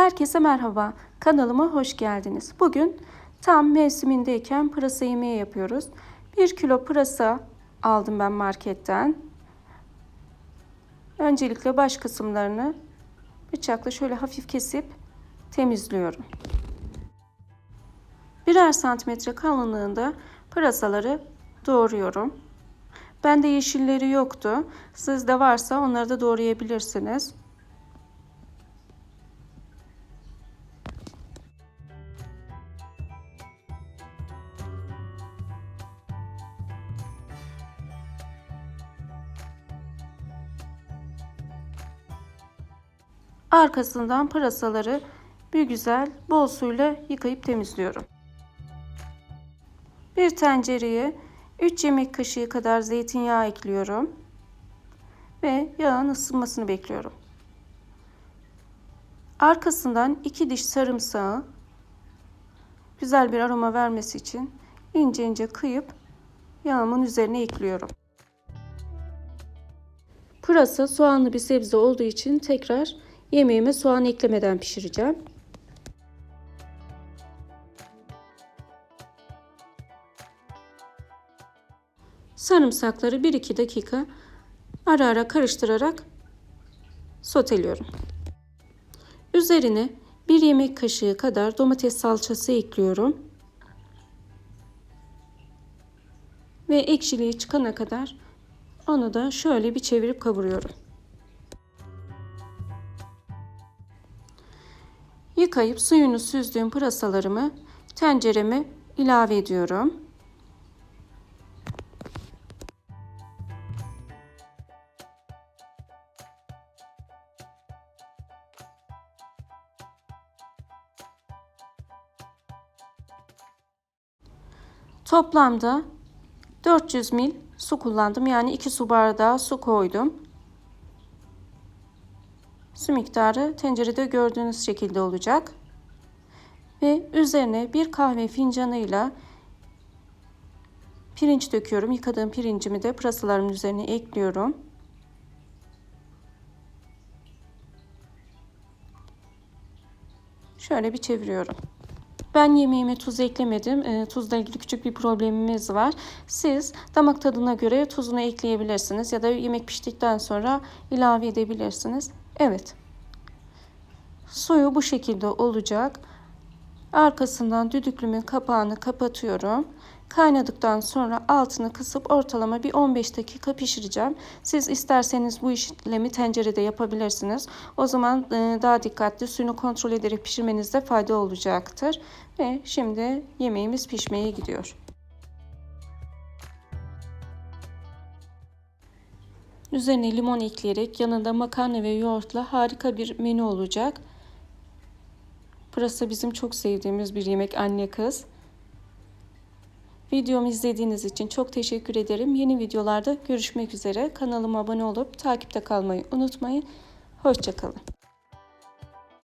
Herkese merhaba. Kanalıma hoş geldiniz. Bugün tam mevsimindeyken pırasa yemeği yapıyoruz. 1 kilo pırasa aldım ben marketten. Öncelikle baş kısımlarını bıçakla şöyle hafif kesip temizliyorum. Birer santimetre kalınlığında pırasaları doğruyorum. Bende yeşilleri yoktu. Sizde varsa onları da doğrayabilirsiniz. Arkasından pırasaları bir güzel bol suyla yıkayıp temizliyorum. Bir tencereye 3 yemek kaşığı kadar zeytinyağı ekliyorum. Ve yağın ısınmasını bekliyorum. Arkasından 2 diş sarımsağı güzel bir aroma vermesi için ince ince kıyıp yağımın üzerine ekliyorum. Pırasa soğanlı bir sebze olduğu için tekrar yemeğime soğan eklemeden pişireceğim. Sarımsakları 1-2 dakika ara ara karıştırarak soteliyorum. Üzerine 1 yemek kaşığı kadar domates salçası ekliyorum. Ve ekşiliği çıkana kadar onu da şöyle bir çevirip kavuruyorum. Yıkayıp suyunu süzdüğüm pırasalarımı tencereme ilave ediyorum. Toplamda 400 ml su kullandım. Yani 2 su bardağı su koydum. Su miktarı tencerede gördüğünüz şekilde olacak. Ve üzerine bir kahve fincanıyla pirinç döküyorum. Yıkadığım pirincimi de pırasalarımın üzerine ekliyorum. Şöyle bir çeviriyorum. Ben yemeğime tuz eklemedim. E, tuzla ilgili küçük bir problemimiz var. Siz damak tadına göre tuzunu ekleyebilirsiniz ya da yemek piştikten sonra ilave edebilirsiniz. Evet. Suyu bu şekilde olacak. Arkasından düdüklümün kapağını kapatıyorum. Kaynadıktan sonra altını kısıp ortalama bir 15 dakika pişireceğim. Siz isterseniz bu işlemi tencerede yapabilirsiniz. O zaman e, daha dikkatli suyunu kontrol ederek pişirmenizde fayda olacaktır. Ve şimdi yemeğimiz pişmeye gidiyor. Üzerine limon ekleyerek yanında makarna ve yoğurtla harika bir menü olacak. Pırasa bizim çok sevdiğimiz bir yemek anne kız. Videomu izlediğiniz için çok teşekkür ederim. Yeni videolarda görüşmek üzere. Kanalıma abone olup takipte kalmayı unutmayın. Hoşçakalın.